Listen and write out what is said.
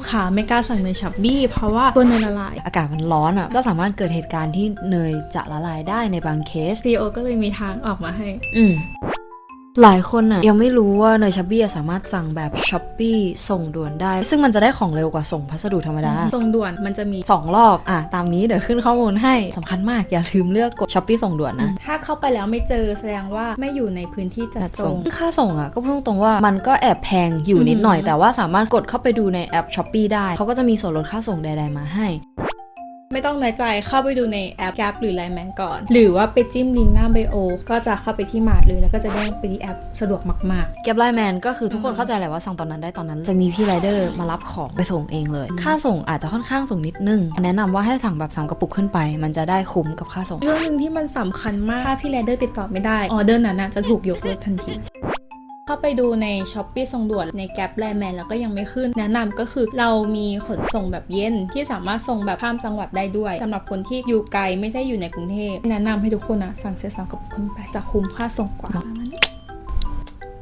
กค้าไม่กล้าสั่งเนยชับบี้เพราะว่าตัวเนยละลาย อากาศมันร้อนอะก็สามารถเกิดเหตุการณ์ที่เนยจะละลายได้ในบางเคสซีโอก็เลยมีทางออกมาให้ อืม หลายคนอะยังไม่รู้ว่าเนยชับบี้สามารถสั่งแบบช้อปปี้ส่งด่วนได้ ซึ่งมันจะได้ของเร็วกว่าส่งพัสดุธรรมดา ส่งด่วนมันจะมีสองรอบ อะ ตามนี้เดี๋ยวขึ้นข้อมูลให้สำคัญมากอย่าลืมเลือกกดช้อปปี้ส่งด่วนนะ ถ้าเข้าไปแล้วไม่เจอแสดงว่าไม่อยู่ในพื้นที่จัดจัดส่ส่งงค่าส่งอะก็พูดตรงๆว่ามันก็แอบแพงอยู่นิดหน่อยอืมแต่ว่าสามารถกดเข้าไปดูในแอปช้อปปีได้เขาก็จะมีส่วนลดค่าส่งใดๆมาให้ ไม่ต้องน้อยใจเข้าไปดูในแอปแก p หรือไลน์แมนก่อน หรือว่าไปจิ้มลิงก์หน้าไบโอ ก็จะเข้าไปที่มาร์ทเลยแล้วก็จะได้ไปที่แอปสะดวกมากแก็บไลน์แมนก็คือทุกคนอืมเข้าใจแหละว่าสั่งตอนนั้นได้ตอนนั้น จะมีพี่ไรเดอร์มารับของไปส่งเองเลย ค่าส่งอาจจะค่อนข้างสูงนิดนึง แนะนำว่าให้สั่งแบบสามกระปุกขึ้นไป มันจะได้คุ้มกับค่าส่งๆเรื่องหนึ่งที่มันสำคัญมากถ้าพี่แรดเดอร์ติดต่อไม่ได้ออเดอร์นั้นน่ะจะถูกยกเลิกทันที เข้าไปดูใน s h อ p e e ส่งด่วนในแก p ไลนแมนแล้วก็ยังไม่ขึ้น แนะนำก็คือเรามีขนส่งแบบเย็นที่สามารถส่งแบบข้ามจังหวัดได้ด้วยสำหรับคนที่อยู่ไกลไม่ได้อยู่ในกรุงเทพแนะนำให้ทุกคนนะสั่งเซตสามกระปุกขึ้นไปจะคุ้มค่าส่งกว่าประมาณนี้